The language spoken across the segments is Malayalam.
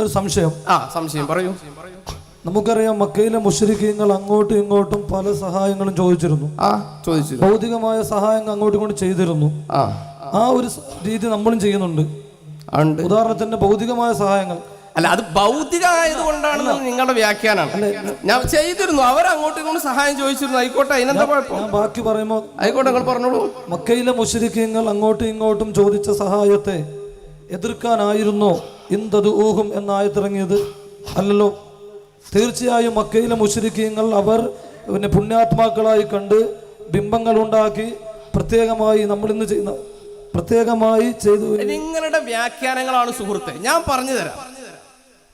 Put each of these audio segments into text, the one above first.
ഒരു സംശയം. ആ സംശയം പറയൂ. നമുക്കറിയാം മക്കയിലെ മുഷരിക്കീങ്ങൾ അങ്ങോട്ടും ഇങ്ങോട്ടും പല സഹായങ്ങളും ചോദിച്ചിരുന്നു. ആ ചോദിച്ചു ഭൗതികമായ സഹായങ്ങൾ അങ്ങോട്ടും ഇങ്ങോട്ടും ചെയ്തിരുന്നു. ആ. ആ ഒരു രീതി നമ്മളും ചെയ്യുന്നുണ്ട്. ഉണ്ട് ഉദാഹരണത്തിന് ഭൗതികമായ സഹായങ്ങൾ. അല്ല അത് ഭൗതികമായത് ആയതുകൊണ്ടാണ് നിങ്ങളുടെ വ്യാഖ്യാനാണ് ഞാൻ ചെയ്തിരുന്നു. അവർ അങ്ങോട്ടും ഇങ്ങോട്ടും സഹായം ചോദിച്ചിരുന്നു. ആയിക്കോട്ടെ അതിനെന്താ കുഴപ്പം? ഞാൻ ബാക്കി പറയുമ്പോൾ ആയിക്കോട്ടെ നിങ്ങൾ പറഞ്ഞോളൂ. മക്കയിലെ മുഷരിക്കീങ്ങൾ അങ്ങോട്ടും ഇങ്ങോട്ടും ചോദിച്ച സഹായത്തെ എതിർക്കാനായിരുന്നോ? ഇന്ദത് ഊഹും എന്നായത്തിറങ്ങിയത് അല്ലല്ലോ. തീർച്ചയായും മക്കയിലെ മുഷരിക്കീങ്ങൾ അവർ പിന്നെ പുണ്യാത്മാക്കളായി കണ്ട് ബിംബങ്ങൾ ഉണ്ടാക്കി പ്രത്യേകമായി നമ്മൾ ഇന്ന് ചെയ്യുന്ന പ്രത്യേകമായി ചെയ്തു. നിങ്ങളുടെ വ്യാഖ്യാനങ്ങളാണ് സുഹൃത്തെ. ഞാൻ പറഞ്ഞു തരാം.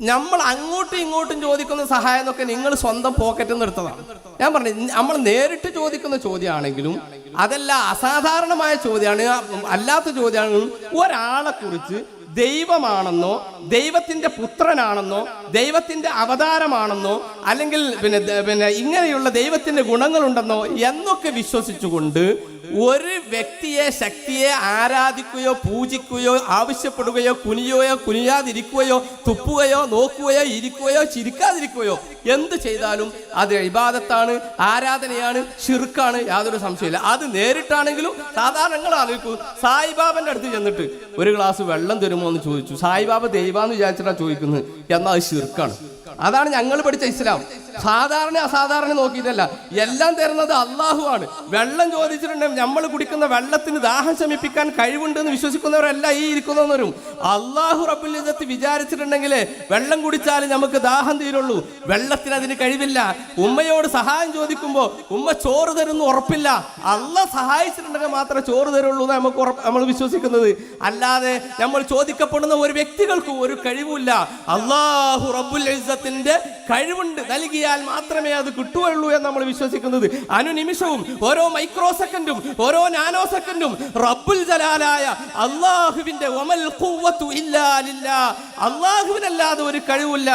നമ്മൾ അങ്ങോട്ടും ഇങ്ങോട്ടും ചോദിക്കുന്ന സഹായം എന്നൊക്കെ നിങ്ങൾ സ്വന്തം പോക്കറ്റിൽ നിന്ന് എടുത്തതാണ് ഞാൻ പറഞ്ഞു നമ്മൾ നേരിട്ട് ചോദിക്കുന്ന ചോദ്യമാണെങ്കിലും അതല്ല അസാധാരണമായ ചോദ്യമാണ് അല്ലാത്ത ചോദ്യമാണെങ്കിലും ഒരാളെ കുറിച്ച് ദൈവമാണെന്നോ ദൈവത്തിന്റെ പുത്രനാണെന്നോ ദൈവത്തിന്റെ അവതാരമാണെന്നോ അല്ലെങ്കിൽ പിന്നെ പിന്നെ ഇങ്ങനെയുള്ള ദൈവത്തിന്റെ ഗുണങ്ങളുണ്ടെന്നോ എന്നൊക്കെ വിശ്വസിച്ചുകൊണ്ട് ഒരു വ്യക്തിയെ ശക്തിയെ ആരാധിക്കുകയോ പൂജിക്കുകയോ ആവശ്യപ്പെടുകയോ കുനിയോയോ കുനിയാതിരിക്കുകയോ തുപ്പുകയോ നോക്കുകയോ ഇരിക്കുകയോ ചിരിക്കാതിരിക്കുകയോ എന്ത് ചെയ്താലും അത് ഇബാദത്താണ് ആരാധനയാണ് ഷിർക്കാണ് യാതൊരു സംശയമില്ല അത് നേരിട്ടാണെങ്കിലും സാധാരണ ആലോചിക്കും. ആലോചിക്കൂ സായിബാബന്റെ അടുത്ത് ചെന്നിട്ട് ഒരു ഗ്ലാസ് വെള്ളം തരുമോ എന്ന് ചോദിച്ചു. സായിബാബ ദൈവാന്ന് വിചാരിച്ചിട്ടാണ് ചോദിക്കുന്നത്. എന്നാൽ ഷിർക്കാണ് അതാണ് ഞങ്ങൾ പഠിച്ച ഇസ്ലാം. സാധാരണ അസാധാരണ നോക്കിയിട്ടല്ല. എല്ലാം തരുന്നത് അള്ളാഹു ആണ്. വെള്ളം ചോദിച്ചിട്ടുണ്ടെങ്കിൽ നമ്മൾ കുടിക്കുന്ന വെള്ളത്തിന് ദാഹം ശമിപ്പിക്കാൻ കഴിവുണ്ടെന്ന് വിശ്വസിക്കുന്നവരല്ല ഈ ഇരിക്കുന്നവരും. അള്ളാഹു റബുലിസത്ത് വിചാരിച്ചിട്ടുണ്ടെങ്കിൽ വെള്ളം കുടിച്ചാൽ നമുക്ക് ദാഹം തീരുള്ളൂ. വെള്ളത്തിന് അതിന് കഴിവില്ല. ഉമ്മയോട് സഹായം ചോദിക്കുമ്പോൾ ഉമ്മ ചോറ് തരുന്നു ഉറപ്പില്ല. അല്ല സഹായിച്ചിട്ടുണ്ടെങ്കിൽ മാത്രമേ ചോറ് തരുള്ളൂ എന്ന് നമുക്ക് നമ്മൾ വിശ്വസിക്കുന്നത്. അല്ലാതെ നമ്മൾ ചോദിക്കപ്പെടുന്ന ഒരു വ്യക്തികൾക്കും ഒരു കഴിവുമില്ല. അള്ളാഹു റബ്ബുൽ ഇസ്സത്തിന്റെ കഴിവുണ്ട് നൽകിയാൽ മാത്രമേ അത് കിട്ടുകയുള്ളൂ എന്ന് നമ്മൾ വിശ്വസിക്കുന്നത്. അനുനിമിഷവും ഓരോ മൈക്രോ സെക്കൻഡും ഓരോ നാനോ സെക്കൻഡും റബ്ബുൽ ജലാലായ അള്ളാഹുവിന്റെ ഒമൽ അള്ളാഹുവിനല്ലാതെ ഒരു കഴിവില്ല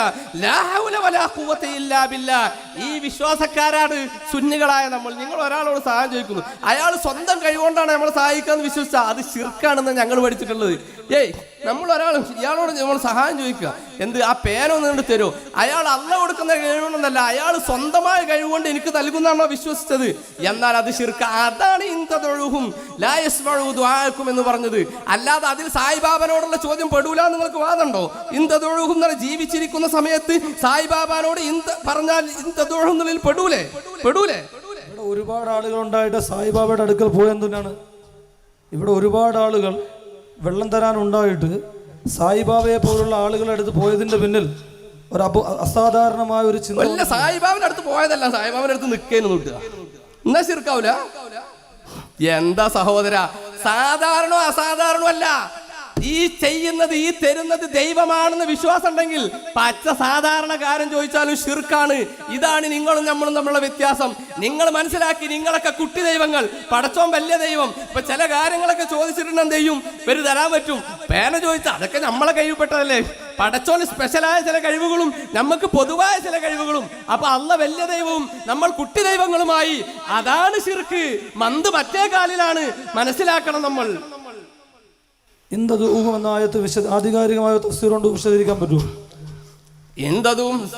ഈ വിശ്വാസക്കാരാണ് സുന്നികളായ നമ്മൾ. നിങ്ങൾ ഒരാളോട് സഹായം ചോദിക്കുന്നു. അയാൾ സ്വന്തം കഴിവുകൊണ്ടാണ് നമ്മൾ സഹായിക്കാന്ന് വിശ്വസിച്ച അത് ശിർക്കാണെന്ന് ഞങ്ങൾ പഠിച്ചിട്ടുള്ളത്. ഏയ് നമ്മൾ ഒരാൾ ഇയാളോട് നമ്മൾ സഹായം ചോദിക്കുക. എന്ത് ആ പേനൊന്നും കൊണ്ട് തരുമോ? അയാൾ അല്ല കൊടുക്കുന്ന കഴിവുകൊണ്ടല്ല അയാൾ സ്വന്തമായ കഴിവുകൊണ്ട് എനിക്ക് നൽകുന്നതാണോ വിശ്വസിച്ചത്? എന്നാൽ അത് ശിർക്ക അതാണ് ഇന്തതൊഴുഹും ലായസ്വഴുതും എന്ന് പറഞ്ഞത്. അല്ലാതെ അതിൽ സായിബാബനോടുള്ള ചോദ്യം പെടൂല നിങ്ങൾക്ക് വാദമുണ്ടോ? ഇന്തതൊഴുഹും എന്നാണ് ജീവിച്ചിരിക്കുന്ന സമയത്ത് സായിബാബാനോട് ഇന്ത പറഞ്ഞാൽ ഇന്തതൊഴുഹും പെടൂലേ? പെടൂലേ? ഇവിടെ ഒരുപാട് ആളുകൾ ഉണ്ടായിട്ട് സായിബാബയുടെ അടുക്കൽ പോയെന്തിനാണ് ഇവിടെ ഒരുപാട് ആളുകൾ വെള്ളം തരാനുണ്ടായിട്ട് സായിബാബയെ പോലുള്ള ആളുകളുടെ അടുത്ത് പോയതിന്റെ പിന്നിൽ ഒരു അപ അസാധാരണമായ ഒരു ചിന്ത അല്ല സായിബാബിന്റെ അടുത്ത് പോയതല്ല സായിബാബിന്റെ അടുത്ത് നിൽക്കേന്ന് നോട്ടുക എന്നാ ശിർക്കാവൂല? എന്താ സഹോദര? സാധാരണോ അസാധാരണോ അല്ല? ഈ ചെയ്യുന്നത് ഈ തരുന്നത് ദൈവമാണെന്ന് വിശ്വാസം ഉണ്ടെങ്കിൽ പച്ച സാധാരണക്കാരൻ ചോദിച്ചാലും ഷിർക്കാണ് ഇതാണ് നിങ്ങളും നമ്മളും തമ്മിലുള്ള വ്യത്യാസം. നിങ്ങൾ മനസ്സിലാക്കി നിങ്ങളൊക്കെ കുട്ടി ദൈവങ്ങൾ പടച്ചോൻ വലിയ ദൈവം. ഇപ്പൊ ചില കാര്യങ്ങളൊക്കെ ചോദിച്ചിട്ടുണ്ട് എന്ത് ചെയ്യും? ഇവർ തരാൻ പറ്റും. പേന ചോദിച്ചാൽ അതൊക്കെ നമ്മളെ കഴിവപ്പെട്ടതല്ലേ പടച്ചോന് സ്പെഷ്യലായ ചില കഴിവുകളും നമുക്ക് പൊതുവായ ചില കഴിവുകളും. അപ്പൊ അല്ല വലിയ ദൈവവും നമ്മൾ കുട്ടി ദൈവങ്ങളുമായി. അതാണ് ശിർക്ക്. മന്ത് മറ്റേ കാലിലാണ്. മനസ്സിലാക്കണം നമ്മൾ. ഇന്ദത് ഊഹം എന്ന ആയത്ത് വിശദ ആധികാരികമായ തഫ്സീറുകൊണ്ട് വിശദീകരിക്കാൻ പറ്റൂ. എന്തതും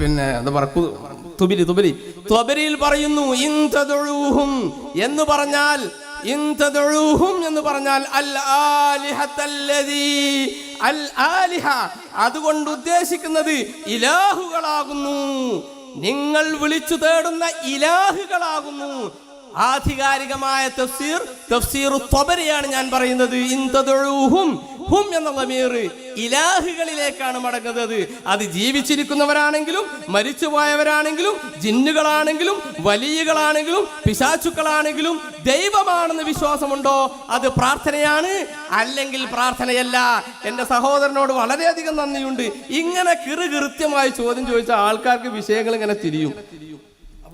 പിന്നെ എന്താ പറക്കു തുബിലി തുബിലി. തുബരിയിൽ പറയുന്നു ഇന്തദുഊഹും എന്ന് പറഞ്ഞാൽ ഇന്തദുഊഹും എന്ന് പറഞ്ഞാൽ അൽ ആലിഹത്തല്ലദീ അൽ ആലിഹ. അതുകൊണ്ട് ഉദ്ദേശിക്കുന്നത് ഇലാഹുകളാകുന്നു. നിങ്ങൾ വിളിച്ചു തേടുന്ന ഇലാഹുകളാകുന്നു. ആധികാരികമായ തഫ്സീർ തഫ്സീർ ത്വബരിയാണ് ഞാൻ പറയുന്നത്. ഇന്തതൊഴുഹും ഹും എന്ന ലമീർ ഇലാഹുകളിലേക്കാണ് മടങ്ങുന്നത്. അത് ജീവിച്ചിരിക്കുന്നവരാണെങ്കിലും മരിച്ചുപോയവരാണെങ്കിലും ജിന്നുകളാണെങ്കിലും വലിയകളാണെങ്കിലും പിശാചുക്കളാണെങ്കിലും ദൈവമാണെന്ന് വിശ്വാസമുണ്ടോ? അത് പ്രാർത്ഥനയാണ് അല്ലെങ്കിൽ പ്രാർത്ഥനയല്ല? എന്റെ സഹോദരനോട് വളരെയധികം നന്ദിയുണ്ട്. ഇങ്ങനെ കിറുകൃത്യമായി ചോദ്യം ചോദിച്ച ആൾക്കാർക്ക് വിഷയങ്ങൾ ഇങ്ങനെ തിരിയും.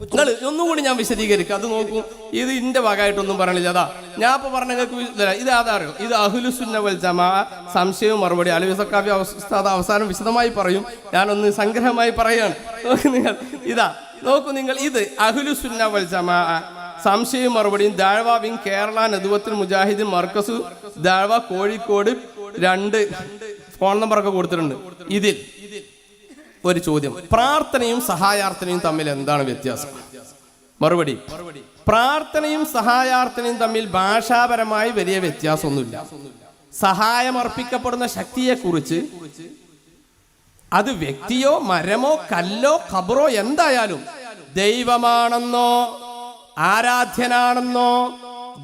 നിങ്ങൾ ഒന്നും കൂടി ഞാൻ വിശദീകരിക്കും. അത് നോക്കൂ. ഇത് ഇന്റെ ഭാഗമായിട്ടൊന്നും പറയണില്ല. അതാ ഞാൻ ഇപ്പൊ പറഞ്ഞ നിങ്ങൾക്ക് ഇത് ആധാരം ഇത് അഹുലുസുന്ന വൽ ജമാ സംശയവും മറുപടി. അലവി സക്കാഫി അവസ്ഥ അവസാനം വിശദമായി പറയും. ഞാനൊന്ന് സംഗ്രഹമായി പറയാണ് നിങ്ങൾ ഇതാ നോക്കൂ നിങ്ങൾ ഇത് അഹുലുസുന്ന വൽ ജമാ സംശയവും മറുപടിയും ദാഴ്വ വിങ് കേരള നദുവത്തിൽ മുജാഹിദീൻ മർക്കസു ദാഴ്വ കോഴിക്കോട് രണ്ട് ഫോൺ നമ്പറൊക്കെ കൊടുത്തിട്ടുണ്ട്. ഇതിൽ ഒരു ചോദ്യം. പ്രാർത്ഥനയും സഹായാർത്ഥനയും തമ്മിൽ എന്താണ് വ്യത്യാസം? മറുപടി. പ്രാർത്ഥനയും സഹായാർത്ഥനയും തമ്മിൽ ഭാഷാപരമായി വലിയ വ്യത്യാസമൊന്നുമില്ല. സഹായം അർപ്പിക്കപ്പെടുന്ന ശക്തിയെക്കുറിച്ച് അത് വ്യക്തിയോ മരമോ കല്ലോ ഖബറോ എന്തായാലും ദൈവമാണെന്നോ ആരാധ്യനാണെന്നോ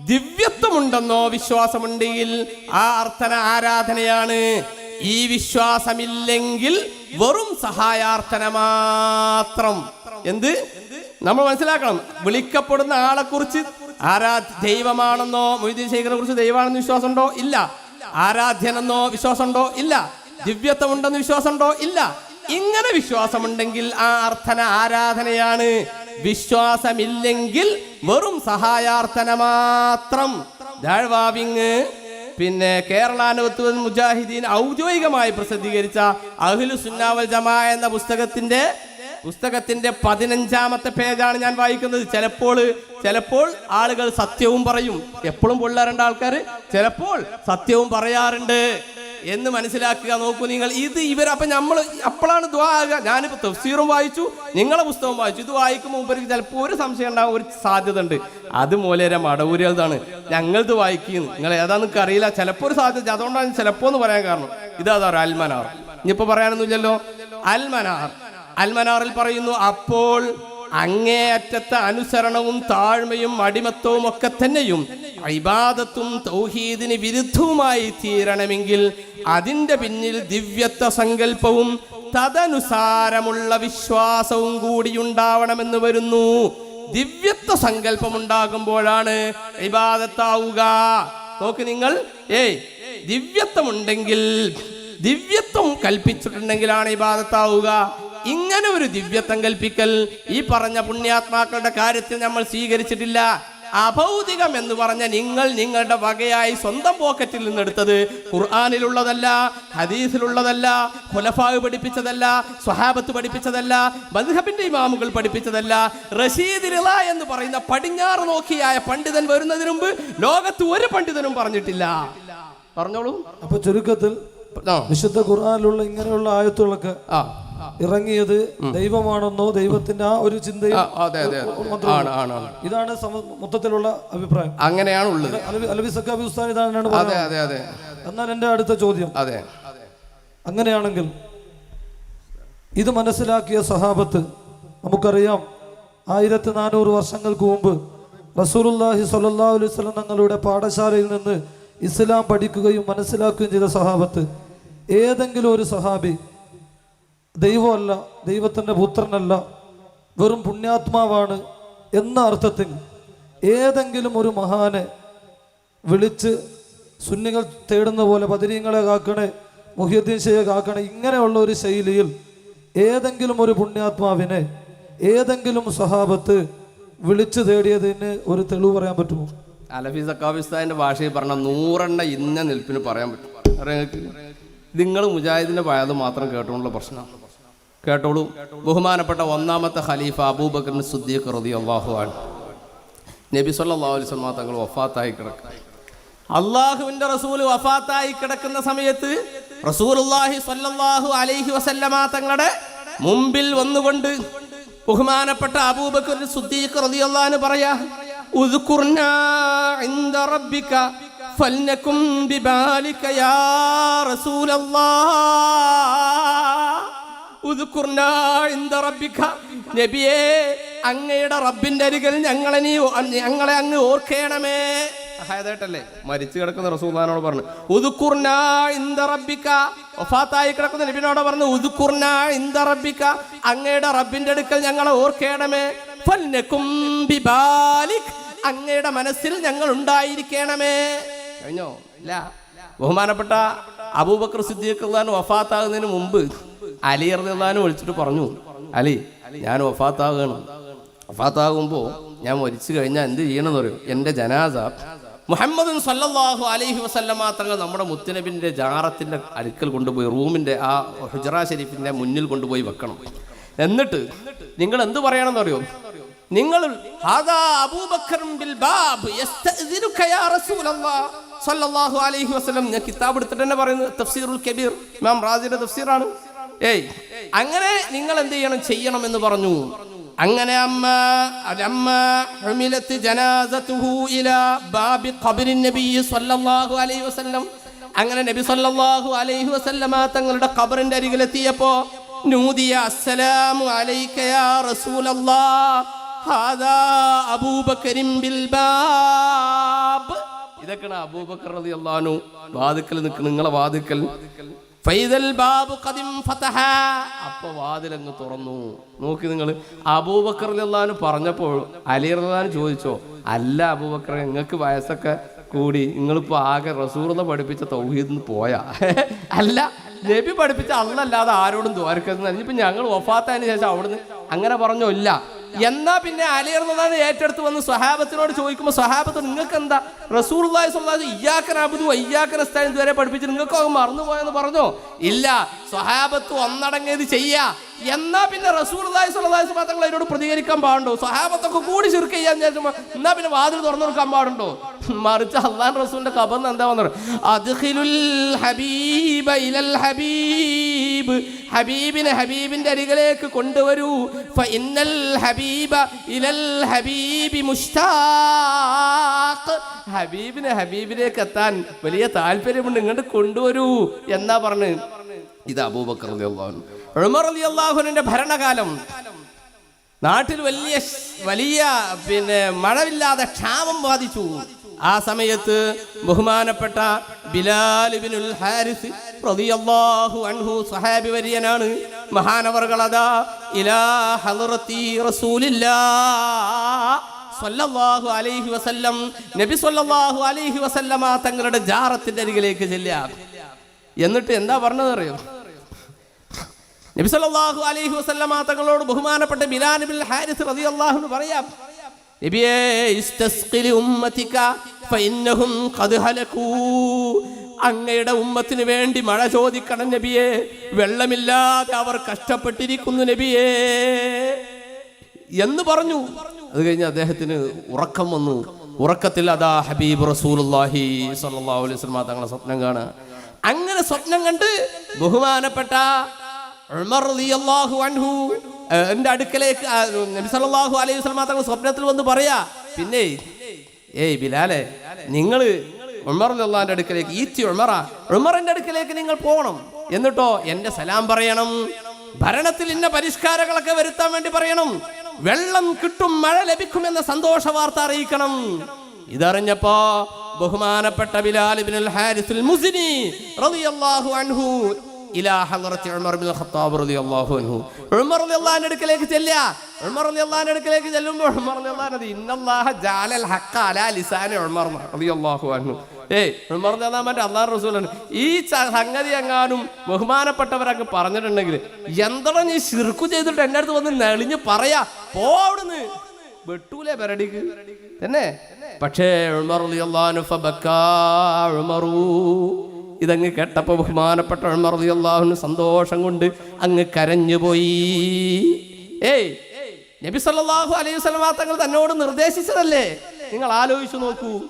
ദിവ്യത്വമുണ്ടെന്നോ വിശ്വാസമുണ്ടെങ്കിൽ ആ അർത്ഥന ആരാധനയാണ്. ഈ വിശ്വാസമില്ലെങ്കിൽ വെറും സഹായാർത്ഥന മാത്രം. എന്ത്? നമ്മൾ മനസ്സിലാക്കണം. വിളിക്കപ്പെടുന്ന ആളെ കുറിച്ച് ആരാ ദൈവമാണെന്നോ മൊയ്തീൻ ശേഖരനെ കുറിച്ച് ദൈവമാണെന്ന് വിശ്വാസമുണ്ടോ? ഇല്ല. ആരാധ്യനെന്നോ വിശ്വാസമുണ്ടോ? ഇല്ല. ദിവ്യത്വമുണ്ടെന്ന് വിശ്വാസമുണ്ടോ? ഇല്ല. ഇങ്ങനെ വിശ്വാസമുണ്ടെങ്കിൽ ആ അർത്ഥന ആരാധനയാണ്. വിശ്വാസമില്ലെങ്കിൽ വെറും സഹായാർത്ഥന മാത്രം. ദാഴ്വാവിങ് പിന്നെ കേരളാനുവത്വ മുജാഹിദീൻ ഔദ്യോഗികമായി പ്രസിദ്ധീകരിച്ച അഹ്ലു സുന്നാവൽ ജമാ എന്ന പുസ്തകത്തിന്റെ പുസ്തകത്തിന്റെ പതിനഞ്ചാമത്തെ പേജാണ് ഞാൻ വായിക്കുന്നത്. ചിലപ്പോൾ ചിലപ്പോൾ ആളുകൾ സത്യവും പറയും. എപ്പോഴും പൊള്ളാറുണ്ട് ആൾക്കാർ ചിലപ്പോൾ സത്യവും പറയാറുണ്ട്. എന്ന് മനസ്സിലാക്കുക. നോക്കൂ നിങ്ങൾ ഇത് ഇവർ അപ്പൊ നമ്മൾ അപ്പോഴാണ് ദ്വാ ആകുക. ഞാനിപ്പോ തഫ്സീറും വായിച്ചു നിങ്ങളെ പുസ്തകം വായിച്ചു. ഇത് വായിക്കുമ്പോൾ മുമ്പ് ചിലപ്പോൾ ഒരു സംശയം ഉണ്ടാകും ഒരു സാധ്യത ഉണ്ട്. അത് മൂലേര മടവൂരിയതാണ് ഞങ്ങളിത് വായിക്കുന്നു. നിങ്ങൾ ഏതാണെന്ന് അറിയില്ല. ചിലപ്പോൾ ഒരു സാധ്യത അതുകൊണ്ടാണ് ചിലപ്പോ എന്ന് പറയാൻ കാരണം. ഇതാ അൽമനാർ. ഇനിയിപ്പോ പറയാനൊന്നുമില്ലല്ലോ? അൽമനാർ. അൽമനാറിൽ പറയുന്നു അപ്പോൾ അങ്ങേയറ്റത്തെ അനുസരണവും താഴ്മയും അടിമത്വവും ഒക്കെ തന്നെയും ഇബാദത്തും തൗഹീദിന് വിരുദ്ധവുമായി തീരണമെങ്കിൽ അതിന്റെ പിന്നിൽ ദിവ്യത്വ സങ്കല്പവും തദനുസാരമുള്ള വിശ്വാസവും കൂടി ഉണ്ടാവണമെന്ന് വരുന്നു. ദിവ്യത്വ സങ്കല്പം ഉണ്ടാകുമ്പോഴാണ് ഇബാദത്താവുക. നോക്ക് നിങ്ങൾ ഏയ് ദിവ്യത്വമുണ്ടെങ്കിൽ ദിവ്യത്വം കൽപ്പിച്ചിട്ടുണ്ടെങ്കിലാണ് ഇബാദത്താവുക. ഇങ്ങനെ ഒരു ദിവ്യത്വം കൽപ്പിക്കൽ ഈ പറഞ്ഞ പുണ്യാത്മാക്കളുടെ കാര്യത്തിൽ നമ്മൾ സ്വീകരിച്ചിട്ടില്ല. അഭൗതികം എന്ന് പറഞ്ഞ നിങ്ങൾ നിങ്ങളുടെ വകയായി സ്വന്തം പോക്കറ്റിൽ നിന്ന് നിന്നെടുത്തത് ഖുർആാനിലുള്ളതല്ല ഹദീസിലുള്ളതല്ല ഖുലഫാവ് പഠിപ്പിച്ചതല്ല സ്വഹാബത്ത് പഠിപ്പിച്ചതല്ല മദ്ഹബിന്റെ ഇമാമുകൾ പഠിപ്പിച്ചതല്ല. റഷീദ് റിള എന്ന് പറയുന്ന പടിഞ്ഞാറ് നോക്കിയായ പണ്ഡിതൻ വരുന്നതിന് മുമ്പ് ലോകത്ത് ഒരു പണ്ഡിതനും പറഞ്ഞിട്ടില്ല. പറഞ്ഞോളൂ. അപ്പൊ ചുരുക്കത്തിൽ വിശുദ്ധ ഖുർആനിലുള്ള ഇങ്ങനെയുള്ള ആയത്തുകളൊക്കെ ആ. ഇറങ്ങിയത് ദൈവമാണെന്നോ ദൈവത്തിന്റെ ആ ഒരു ചിന്തയും അതെ അതെ. ആണ് ആണ് ഇതാണ് മൊത്തത്തിലുള്ള അഭിപ്രായം. അങ്ങനെയാണ് ഉള്ളത് അലവി സക്കാബി ഉസ്താൻ ഇതാണ് അതെ അതെ അതെ. എന്നാൽ എന്റെ അടുത്ത ചോദ്യം. അതെ. അങ്ങനെയാണെങ്കിൽ ഇത് മനസ്സിലാക്കിയ സഹാബത്ത് നമുക്കറിയാം ആയിരത്തി നാനൂറ് വർഷങ്ങൾക്ക് മുമ്പ് റസൂലുല്ലാഹി സല്ലാ അലൈഹി തങ്ങളുടെ പാഠശാലയിൽ നിന്ന് ഇസ്ലാം പഠിക്കുകയും മനസ്സിലാക്കുകയും ചെയ്ത സഹാബത്ത് ഏതെങ്കിലും ഒരു സഹാബി ദൈവമല്ല ദൈവത്തിന്റെ പുത്രനല്ല വെറും പുണ്യാത്മാവാണ് എന്ന അർത്ഥത്തിൽ ഏതെങ്കിലും ഒരു മഹാനെ വിളിച്ച് സുന്നികൾ തേടുന്ന പോലെ ബദരീങ്ങളെ കാക്കണേ മുഹിയുദ്ദീൻ ഷെയ്യെ കാക്കണേ ഇങ്ങനെയുള്ള ഒരു ശൈലിയിൽ ഏതെങ്കിലും ഒരു പുണ്യാത്മാവിനെ ഏതെങ്കിലും സഹാബത്ത് വിളിച്ചു തേടിയതിന് ഒരു തെളിവ് പറയാൻ പറ്റുമോ? അലഫി സക്കാബിസ്ഥാന്റെ ഭാഷയിൽ പറഞ്ഞ നൂറെണ്ണ ഇന്ന നിൽപ്പിന് പറയാൻ പറ്റും. നിങ്ങൾ മുജാഹിദിന്റെ പായത് മാത്രം കേട്ടുകൊണ്ടുള്ള പ്രശ്നമാണ് കേട്ടോളൂ. ബഹുമാനപ്പെട്ട ഒന്നാമത്തെ ഖലീഫ അബൂബക്കർ സുദ്ദീഖ് റതി അള്ളാഹു ആണ് നബി സല്ലാ വസല്ലം തങ്ങൾ വഫാത്തായി കിടക്കുക അള്ളാഹുവിന്റെ റസൂൽ വഫാത്തായി കിടക്കുന്ന സമയത്ത് റസൂലുള്ളാഹി സ്വല്ലല്ലാഹു അലൈഹി വസല്ലമ തങ്ങളുടെ മുമ്പിൽ വന്നുകൊണ്ട് ബഹുമാനപ്പെട്ട അബൂബക്കർ സുദ്ദീഖ് റളിയല്ലാഹു പറയാ ഉദ്കുർനാ ഇൻദ റബ്ബിക ബിബാലിക യാ റസൂലല്ലാഹ് നബിയേ അങ്ങയുടെ റബ്ബിന്റെ അരികിൽ ഞങ്ങളെ നീ ഞങ്ങളെ അങ്ങ് ഓർക്കേണമേ. സഹായതായിട്ടല്ലേ മരിച്ചു കിടക്കുന്ന റസൂദാനോട് പറഞ്ഞു. ഉദുക്കുർന ഇന്ത റബ്ബിക്ക ഒഫാത്തായി കിടക്കുന്ന നബിനോട് പറഞ്ഞു ഉദുക്കുർന ഇന്ത റബ്ബിക്ക അങ്ങയുടെ റബ്ബിന്റെ അടുക്കൽ ഞങ്ങളെ ഓർക്കേണമേ. അങ്ങയുടെ മനസ്സിൽ ഞങ്ങൾ ഉണ്ടായിരിക്കണമേ. കഴിഞ്ഞോ? ഇല്ല. ബഹുമാനപ്പെട്ട അബൂബക്കർ സിദ്ദീഖ് വഫാത്താകുന്നതിന് മുമ്പ് അലി അറിയാനും വിളിച്ചിട്ട് പറഞ്ഞു അലി ഞാൻ ഒഫാത്താകണം ഒഫാത്താകുമ്പോ ഞാൻ മരിച്ചു കഴിഞ്ഞാൽ എന്ത് ചെയ്യണമെന്ന് പറയും എന്റെ ജനാസ മുഹമ്മദ് സല്ലല്ലാഹു അലൈഹി വസല്ലമ തങ്ങൾ നമ്മുടെ മുത്തുനബിന്റെ ജാറത്തിന്റെ അടുക്കൽ കൊണ്ടുപോയി റൂമിന്റെ ആ ഹുജറ ഷെരീഫിന്റെ മുന്നിൽ കൊണ്ടുപോയി വെക്കണം. എന്നിട്ട് നിങ്ങൾ എന്ത് പറയണമെന്ന് അറിയോ നിങ്ങൾ ഞാൻ കിതാബ് എടുത്തിട്ട് തന്നെ പറയുന്നത് തഫ്സീറുൽ കബീർ. ഇമാം റാസിയുടെ തഫ്സീറാണ്. ഏയ് അങ്ങനെ നിങ്ങൾ എന്ത് ചെയ്യണം? ചെയ്യണം എന്ന് പറഞ്ഞു. അങ്ങനെ അമ്മ അമ്മ ഹമിലത്ത് ജനാസത്തുഹു ഇലാ ബാബി ഖബറിൻ നബി സല്ലല്ലാഹു അലൈഹി വസല്ലം. അങ്ങനെ നബി സല്ലല്ലാഹു അലൈഹി വസല്ലമ തങ്ങളുടെ ഖബറിന്റെ അരികിലെത്തിയപ്പോ നൂദിയ അസ്സലാമു അലൈക യാ റസൂലല്ലാഹ് ഹാദാ അബൂബക്കരിൻ ബിൽ ബാബ്. ഇതൊക്കെയാണ് അബൂബക്കർ റളിയല്ലാഹു വാതിക്കൽ നിൽക്കുന്ന നിങ്ങളെ വാതിക്കൽ. അപ്പൊ വാതിലങ്ങ് തുറന്നു. നോക്കി നിങ്ങൾ അബൂബക്കർ പറഞ്ഞപ്പോൾ അലി റഹ്ലാൻ ചോദിച്ചോ അല്ല അബൂബക്കർ നിങ്ങൾക്ക് വയസ്സൊക്കെ കൂടി നിങ്ങളിപ്പോ ആകെ റസൂർന്ന് പഠിപ്പിച്ച തൗഹീദ് പോയാ? അല്ല നബി പഠിപ്പിച്ച അന്നല്ലാതെ ആരോടും ദ്വാരക്കുന്നു ഇനിയിപ്പോ ഞങ്ങൾ ഒഫാത്തതിന് ശേഷം അവിടുന്ന് അങ്ങനെ പറഞ്ഞോ ഇല്ല എന്നാ പിന്നെ അലിയർന്നതാണ് ഏറ്റെടുത്ത് വന്ന് സ്വഹാബത്തിനോട് ചോദിക്കുമ്പോൾ സ്വഹാബത്ത് നിങ്ങൾക്ക് എന്താ റസൂർ ഇയ്യാക്കൻ അബുദു അയ്യാക്കൻ സ്ഥാനം ഇതുവരെ പഠിപ്പിച്ച് നിങ്ങൾക്ക് അത് മറന്നുപോയെന്ന് പറഞ്ഞോ? ഇല്ല. സ്വഹാബത്ത് ഒന്നടങ്ങിയത് ചെയ്യാ. എന്നാ പിന്നെ റസൂർ തങ്ങൾ അതിനോട് പ്രതികരിക്കാൻ പാടുണ്ടോ? സഹാബത്തൊക്കെ കൂടി ചുരുക്ക ചെയ്യാൻ വിചാരിച്ചപ്പോ എന്നാ പിന്നെ വാതിൽ തുറന്നു കൊടുക്കാൻ പാടുണ്ടോ? മറിച്ച് അള്ളാൻ റസൂലിന്റെ കബന്ന് എന്താ അദ്ഖിലുൽ ഹബീബ ഇലൽ ഹബീബ് ഹബീബിനെ ഹബീബിന്റെ അരികിലേക്ക് കൊണ്ടുവരൂ. ഫഇന്നൽ ഹബീബ ഇലൽ ഹബീബി മുഷ്താഖ്. ഹബീബിനെ ഹബീബിലേക്ക് എത്താൻ വലിയ താല്പര്യമുണ്ട്. ഇങ്ങോട്ട് കൊണ്ടുവരൂ. എന്നാ പറഞ്ഞ്? ഇത് അബൂബക്കർ റളിയല്ലാഹു അൻഹു അലി റളിയല്ലാഹുവിന്റെ ഭരണകാലം നാട്ടിൽ വലിയ വലിയ പിന്നെ മഴവില്ലാതെ ക്ഷാമം ബാധിച്ചു. ആ സമയത്ത് ബഹുമാനപ്പെട്ട ബിലാൽ ഇബ്നുൽ ഹാരിസ് റളിയല്ലാഹു അൻഹു സ്വഹാബി വര്യനാണ്. മഹാനവർകളതാ ഇലാ ഹലറത്തി റസൂലില്ലാ സല്ലല്ലാഹു അലൈഹി വസല്ലം. നബി സല്ലല്ലാഹു അലൈഹി വസല്ലമ തങ്ങളുടെ ജാറത്തിന്റെ അരികിലേക്ക് ചെല്ലുക. എന്നിട്ട് എന്താ പറഞ്ഞത് അറിയോ നബി സല്ലല്ലാഹു അലൈഹി വസല്ലമ തങ്ങളോട് ബഹുമാനപ്പെട്ട ബിലാനബിൽ ഹാരിസ് റതി അൻഹു പറയാം അങ്ങയുടെ ഉമ്മത്തിന് വേണ്ടി മഴ ചോദിക്കണം നബിയെ വെള്ളമില്ലാതെ അവർ കഷ്ടപ്പെട്ടിരിക്കുന്നു നബിയേ എന്ന് പറഞ്ഞു. അത് കഴിഞ്ഞ് അദ്ദേഹത്തിന് ഉറക്കം വന്നു. ഉറക്കത്തിൽ അതാ ഹബീബ് റസൂലുള്ളാഹി സ്വല്ലല്ലാഹു അലൈഹി വസല്ലം തങ്ങളെ സ്വപ്നം കാണുക. അങ്ങനെ സ്വപ്നം കണ്ട് ബഹുമാനപ്പെട്ട അൻഹു എന്റെ അടുക്കലേക്ക് നബി സല്ലല്ലാഹു അലൈഹി വസല്ലം തങ്ങൾ സ്വപ്നത്തിൽ വന്ന് പറയാ പിന്നെ ഏയ് ബിലാലെ നിങ്ങൾ ഉമർ അടുക്കലേക്ക് ഈറ്റി ഉമറ ഉമറിന്റെ അടുക്കലേക്ക് നിങ്ങൾ പോകണം. എന്നിട്ടോ എന്റെ സലാം പറയണം. ഭരണത്തിൽ ഇന്ന പരിഷ്കാരങ്ങളൊക്കെ വരുത്താൻ വേണ്ടി പറയണം. വെള്ളം കിട്ടും മഴ ലഭിക്കും എന്ന സന്തോഷ വാർത്ത അറിയിക്കണം. ഇതറിഞ്ഞപ്പോ ബഹുമാനപ്പെട്ട ബിലാൽ ഇബ്നുൽ ഹാരിസുൽ മുസിനി റളിയല്ലാഹു അൻഹു അടുക്കലേക്ക് ഉമർ അടുക്കലേക്ക് ഉമർ ജാലൽ അലാ ഉമർ ഏയ് ഉമർ റസൂലാണ് ഈ സംഗതി എങ്ങാനും ബഹുമാനപ്പെട്ടവരങ്ങ് പറഞ്ഞിട്ടുണ്ടെങ്കിൽ എന്താണ് നീ ശിർക്കു ചെയ്തിട്ട് എന്റെ അടുത്ത് വന്ന് നെളിഞ്ഞ് പറയാ? പോ അവിടുന്ന്. വെട്ടൂലേ പെരടിക്ക്. തന്നെ? പക്ഷേ ഉമർ ഇതങ്ങ് കേട്ടപ്പോൾ ബഹുമാനപ്പെട്ട ഉമർ റളിയല്ലാഹു സന്തോഷം കൊണ്ട് അങ്ങ് കരഞ്ഞുപോയി. ഏയ് നബി സല്ലല്ലാഹു അലൈഹി തങ്ങൾ തന്നോട് നിർദ്ദേശിച്ചതല്ലേ? നിങ്ങൾ ആലോചിച്ചു നോക്കൂ.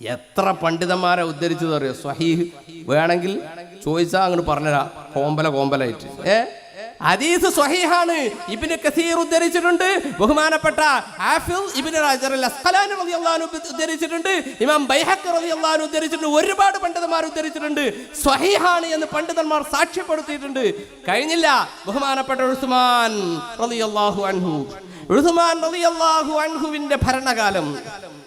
എത്ര പണ്ഡിതന്മാരെ ഉദ്ധരിച്ചു തറിയോ സ്വഹീഹ്. വേണമെങ്കിൽ ചോദിച്ചാൽ അങ്ങോട്ട് പറഞ്ഞുതരാം കോമ്പല കോമ്പലായിട്ട്. ഏ? ഹദീസ് സ്വഹീഹാണ്. ഇബിന് കസീർ ഉദ്ധരിച്ചിട്ടുണ്ട്. ബഹുമാനപ്പെട്ട ആഫിൽ ഇബിന് അസ്ഖലാനി റളിയല്ലാഹു അൻഹു ഉദ്ധരിച്ചിട്ടുണ്ട്. ഇമാം ബൈഹഖ് റളിയല്ലാഹു ഉദ്ധരിച്ചിട്ടുണ്ട്. ഒരുപാട് പണ്ഡിതന്മാർ ഉദ്ധരിച്ചിട്ടുണ്ട്. സ്വഹീഹാണ് എന്ന് പണ്ഡിതന്മാർ സാക്ഷ്യപ്പെടുത്തിയിട്ടുണ്ട്. കഴിഞ്ഞില്ല. ബഹുമാനപ്പെട്ട ഉസ്മാൻ റളിയല്ലാഹു അൻഹു. ഉസ്മാൻ റളിയല്ലാഹു അൻഹുവിന്റെ ഭരണകാലം.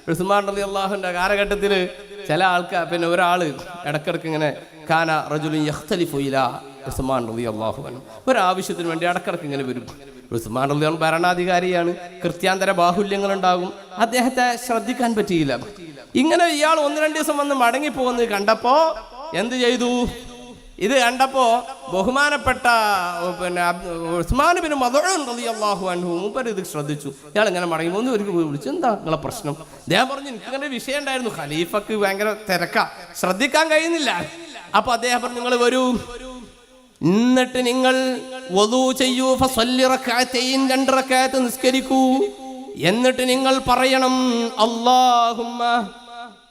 ഉസ്മാൻ റളിയല്ലാഹുവിന്റെ കാലഘട്ടത്തിൽ ചില ആൾക്കാർ പിന്നെ ഒരാൾ ഇടക്കിടക്ക് ഇങ്ങനെ കാന റജുലിൻ യഖ്തലിഫു ഇലാ. ഉസ്മാൻ റളിയല്ലാഹു അൻഹു. ഒരാവശ്യത്തിന് വേണ്ടി ഇടക്കിടക്ക് ഇങ്ങനെ വരും. ഉസ്മാൻ റളിയല്ലാഹു ഭരണാധികാരിയാണ്. കൃത്യാന്തര ബാഹുല്യങ്ങൾ ഉണ്ടാകും അദ്ദേഹത്തെ ശ്രദ്ധിക്കാൻ പറ്റിയില്ല. ഇങ്ങനെ ഇയാൾ ഒന്ന് രണ്ട് ദിവസം വന്ന് മടങ്ങി പോകുന്നത് കണ്ടപ്പോ എന്ത് ചെയ്തു? ഇത് കണ്ടപ്പോ ബഹുമാനപ്പെട്ട പിന്നെ ഉസ്മാൻ ബിൻ മദഊൻ അള്ളാഹു അൻഹു മൂപ്പർ ഇത് ശ്രദ്ധിച്ചു. ഇയാൾ ഇങ്ങനെ മടങ്ങി പോകുന്നു ഒരു വിളിച്ചു എന്താ നിങ്ങളെ പ്രശ്നം? അദ്ദേഹം പറഞ്ഞു എനിക്ക് ഇങ്ങനെ വിഷയം ഉണ്ടായിരുന്നു. ഖലീഫക്ക് ഭയങ്കര തിരക്കാ. ശ്രദ്ധിക്കാൻ കഴിയുന്നില്ല. അപ്പൊ അദ്ദേഹം പറഞ്ഞു നിങ്ങൾ വരൂ. എന്നിട്ട് നിങ്ങൾ വധു ചെയ്യൂ. ഫസ്വല്ലിറക്കാറ്റയും രണ്ടിറക്കാറ്റ് നിസ്കരിക്കൂ. എന്നിട്ട് നിങ്ങൾ പറയണം അള്ളാഹുമ്മ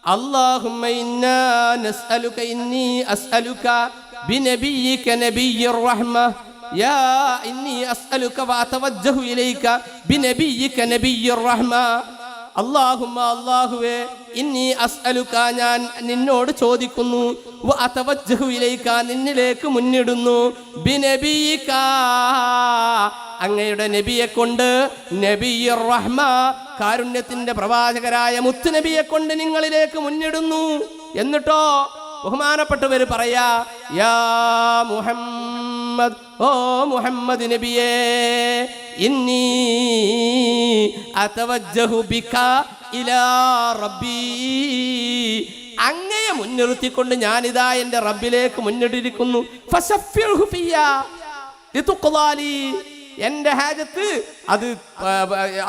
അള്ളാഹുമ്മ ഇന്ന അള്ളാഹുമ അള്ളാഹുവേ ഇന്നി അസ്അലുക്ക ഞാൻ നിന്നോട് ചോദിക്കുന്നു. നിന്നിലേക്ക് മുന്നിടുന്നു. അങ്ങയുടെ നബിയെ കൊണ്ട് റഹ്മ കാരുണ്യത്തിന്റെ പ്രവാചകരായ മുത്തുനബിയെ കൊണ്ട് നിങ്ങളിലേക്ക് മുന്നിടുന്നു. എന്നിട്ടോ ബഹുമാനപ്പെട്ടവർ പറയാ യാ മുഹമ്മദ് ഓ മുഹമ്മദ് നബിയേ ഇന്നി അതവജ്ജഹു ബിക ഇലാ റബ്ബി അങ്ങയെ മുൻനിർത്തിക്കൊണ്ട് ഞാനിതാ എന്റെ റബ്ബിലേക്ക് മുന്നിട്ടിരിക്കുന്നു ഫശഫ്ഫിഹു ഫിയ്യ ലിതുഖ്ലാലി. എന്റെ ഹാജത്ത് അത്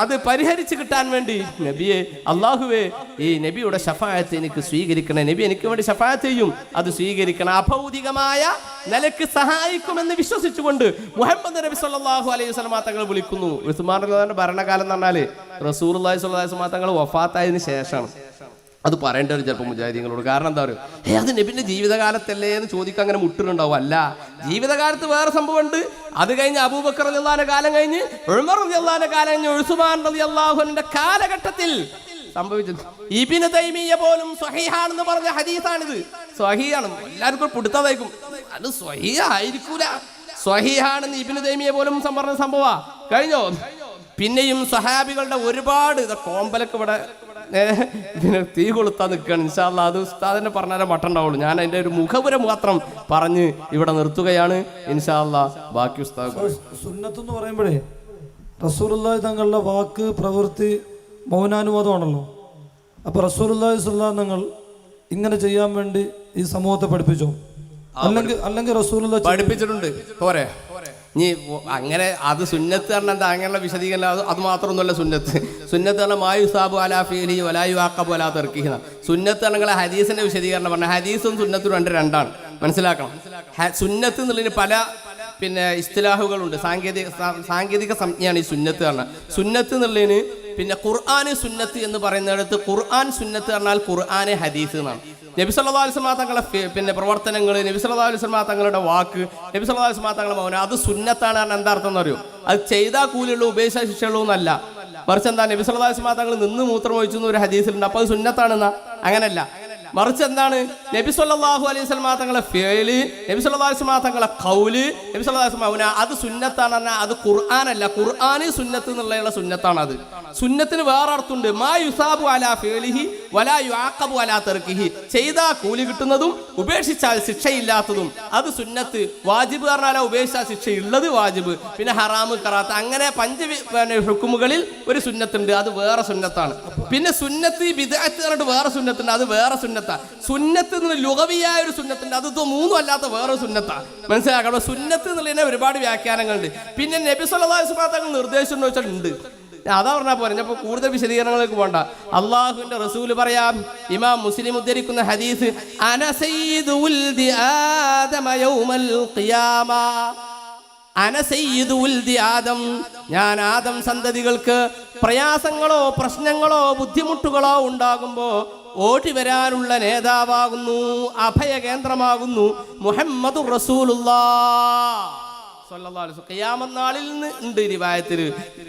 അത് പരിഹരിച്ചു കിട്ടാൻ വേണ്ടി. നബിയെ അള്ളാഹുവേ ഈ നബിയുടെ ഷഫായത്ത് എനിക്ക് സ്വീകരിക്കണേ. നബി എനിക്ക് വേണ്ടി ഷഫായത്ത് ചെയ്യും. അത് സ്വീകരിക്കണം അഭൗതികമായ നിലയ്ക്ക് സഹായിക്കുമെന്ന് വിശ്വസിച്ചുകൊണ്ട് മുഹമ്മദ് നബി സല്ലാഹു അലൈഹി വസല്ലമ തങ്ങൾ വിളിക്കുന്നു. ഉസ്മാൻ ഭരണകാലം എന്ന് പറഞ്ഞാൽ റസൂർ അള്ളാഹി വസല്ലമ തങ്ങൾ വഫാത്തായതിനു ശേഷമാണ് അത് പറയേണ്ട ഒരു ചിലപ്പോൾ മുജാഹിദീങ്ങളോട്. കാരണം എന്താ പറയുക? ഏ അത് നബിന്റെ ജീവിതകാലത്തല്ലേ എന്ന് ചോദിക്കാൻ അങ്ങനെ മുട്ടുന്നുണ്ടാവും അല്ല ജീവിതകാലത്ത് വേറെ സംഭവമുണ്ട്. അത് കഴിഞ്ഞ് അബൂബക്കർ അള്ളാന്റെ കാലം കഴിഞ്ഞ് ഉമർ അള്ളാന്റെ കാലം കഴിഞ്ഞ് ഉഴുസുമാൻ റലി അള്ളാഹുവിന്റെ കാലഘട്ടത്തിൽ സംഭവിച്ചത്. ഇബിന് തൈമിയ പോലും സ്വഹിഹാണെന്ന് പറഞ്ഞ ഹദീസാണിത്. സ്വഹീഹാണ്. എല്ലാവർക്കും പിടുത്തതായിരിക്കും അത് സ്വഹീഹായിരിക്കൂല. സ്വഹിഹാണെന്ന് ഇബിന് തൈമിയ പോലും പറഞ്ഞ സംഭവ. കഴിഞ്ഞോ? പിന്നെയും സഹാബികളുടെ ഒരുപാട് കോമ്പലൊക്കെ ഇവിടെ പിന്നെ തീ കൊളുത്താൻ നിൽക്കുകയാണ് ഇൻഷാല്ല അത് ഉസ്താദിനെ പറഞ്ഞാലേ മട്ടുണ്ടാവുള്ളൂ. ഞാൻ അതിന്റെ ഒരു മുഖപുര മാത്രം പറഞ്ഞ് ഇവിടെ നിർത്തുകയാണ്. ഇൻഷാല്ല ബാക്കി ഉസ്താദ് സുന്നത്ത് എന്ന് പറയുമ്പോഴേ റസൂലുള്ളാഹി തങ്ങളുടെ വാക്ക് പ്രവൃത്തി മൗനാനുവാദമാണല്ലോ. അപ്പൊ റസൂലുള്ളാഹി സുല്ലാ തങ്ങൾ ഇങ്ങനെ ചെയ്യാൻ വേണ്ടി ഈ സമൂഹത്തെ പഠിപ്പിച്ചോ? അല്ലെങ്കിൽ അല്ലെങ്കിൽ റസൂലുള്ള പഠിപ്പിച്ചിട്ടുണ്ട്. പോരെ. നീ അങ്ങനെ അത് സുന്നത്ത് പറഞ്ഞാൽ എന്താ? അങ്ങനെയുള്ള വിശദീകരണം അത് അത് മാത്രമൊന്നുമല്ല സുന്നത്ത്. സുന്നത്ത് പറഞ്ഞാൽ മായു സാബു അലാഫിലി വലായു ആക്കബു അലാ തെർക്കിഹിന സുന്നത്ത് പറഞ്ഞാൽ ഹദീസിന്റെ വിശദീകരണം പറഞ്ഞാൽ ഹദീസും സുന്നത്തും രണ്ട് രണ്ടാണ്. മനസ്സിലാക്കണം. സുന്നത്ത് എന്നുള്ളതിന് പല പിന്നെ ഇസ്തിലാഹുകളുണ്ട്. സാങ്കേതിക സാങ്കേതിക സംജ്ഞയാണ് ഈ സുന്നത്ത് പറഞ്ഞാൽ സുന്നത്ത് എന്നുള്ളതിന് പിന്നെ ഖുർആൻ സുന്നത്ത് എന്ന് പറയുന്നിടത്ത് ഖുർആൻ സുന്നത്ത് പറഞ്ഞാൽ ഖുർആൻ ഹദീസ് എന്നാണ്. നബി സല്ലല്ലാഹു അലൈഹി വസല്ലം തങ്ങളുടെ പിന്നെ പ്രവർത്തനങ്ങൾ നബി സല്ലല്ലാഹു അലൈഹി വസല്ലം തങ്ങളുടെ വാക്ക് നബി സല്ലല്ലാഹു അലൈഹി വസല്ലം തങ്ങളുടെ മൗനം അത് സുന്നത്താണ് കാരണം എന്താ അർത്ഥം എന്നറിയോ? അത് ചെയ്താൽ കൂലിയുള്ളൂ ഉപേക്ഷ ശിക്ഷയുള്ളൂ എന്നല്ല മറിച്ച് എന്താ നബി സല്ലല്ലാഹു അലൈഹി വസല്ലം തങ്ങൾ നിന്ന് മൂത്രം ഒഴിച്ചു എന്ന് ഒരു ഹദീസിലുണ്ട്. അപ്പോൾ അത് സുന്നത്താണെന്നാ? അങ്ങനല്ല. മറിച്ച് എന്താണ്? നബി സല്ലല്ലാഹു അലൈഹി സ്വലമാ തങ്ങളെ ഫേൽ നബി അലൈഹി വസല്ലം തങ്ങളെ കൗൽ നബി വസല്ലം അത് സുന്നത്താണ് പറഞ്ഞാൽ അത് ഖുർആനല്ല. ഖുർആന് സുന്നത്ത് എന്നുള്ള സുന്നത്താണ് അത്. സുന്നത്തിന് വേറെ അർത്ഥമുണ്ട്. മാ യുസാബു അലാ ഫേലിഹി വലാ യുആഖബു അലാ തെർക്കിഹി. ചെയ്താൽ കൂലി കിട്ടുന്നതും ഉപേക്ഷിച്ചാൽ ശിക്ഷയില്ലാത്തതും. അത് സുന്നത്ത് വാജിബ് പറഞ്ഞാൽ ഉപേക്ഷിച്ചാൽ ശിക്ഷയുള്ളത് വാജിബ്. പിന്നെ ഹറാമ് കറാത്ത് അങ്ങനെ പഞ്ച് ഹുക്കുമുകളിൽ ഒരു സുന്നത്തുണ്ട്. അത് വേറെ സുന്നത്താണ്. പിന്നെ സുന്നത്ത് വിദഗ്ധ വേറെ സുന്നത്തുണ്ട്. അത് വേറെ സുന്നത്താണ്. സുന്നത്ത്. എന്ന് ലുഗവിയായ ഒരു സുന്നത്തുണ്ട്. അത് മൂന്നും അല്ലാത്ത വേറെ സുന്നത്താണ് മനസ്സിലാക്കണം സുന്നത്ത് എന്നുള്ളതിനെ ഒരുപാട് വ്യാഖ്യാനങ്ങളുണ്ട്. പിന്നെ നബി സല്ലല്ലാഹു അലൈഹി വസല്ലം തങ്ങൾ നിർദ്ദേശം എന്ന് വെച്ചാൽ ഉണ്ട്. അതാ പറഞ്ഞാൽ പോരെ. ഞാൻ കൂടുതൽ വിശദീകരണങ്ങളിലേക്ക് പോണ്ട. അള്ളാഹുവിന്റെ റസൂൽ പറയാം. ഇമാം മുസ്ലിം ഉദ്ധരിക്കുന്ന ഹദീസ് ആദം. ഞാൻ ആദം സന്തതികൾക്ക് പ്രയാസങ്ങളോ പ്രശ്നങ്ങളോ ബുദ്ധിമുട്ടുകളോ ഉണ്ടാകുമ്പോൾ ഓടി വരാനുള്ള നേതാവാകുന്നു അഭയകേന്ദ്രമാകുന്നു മുഹമ്മദ് നാളിൽ നിന്ന് ഉണ്ട് രിവായത്തിൽ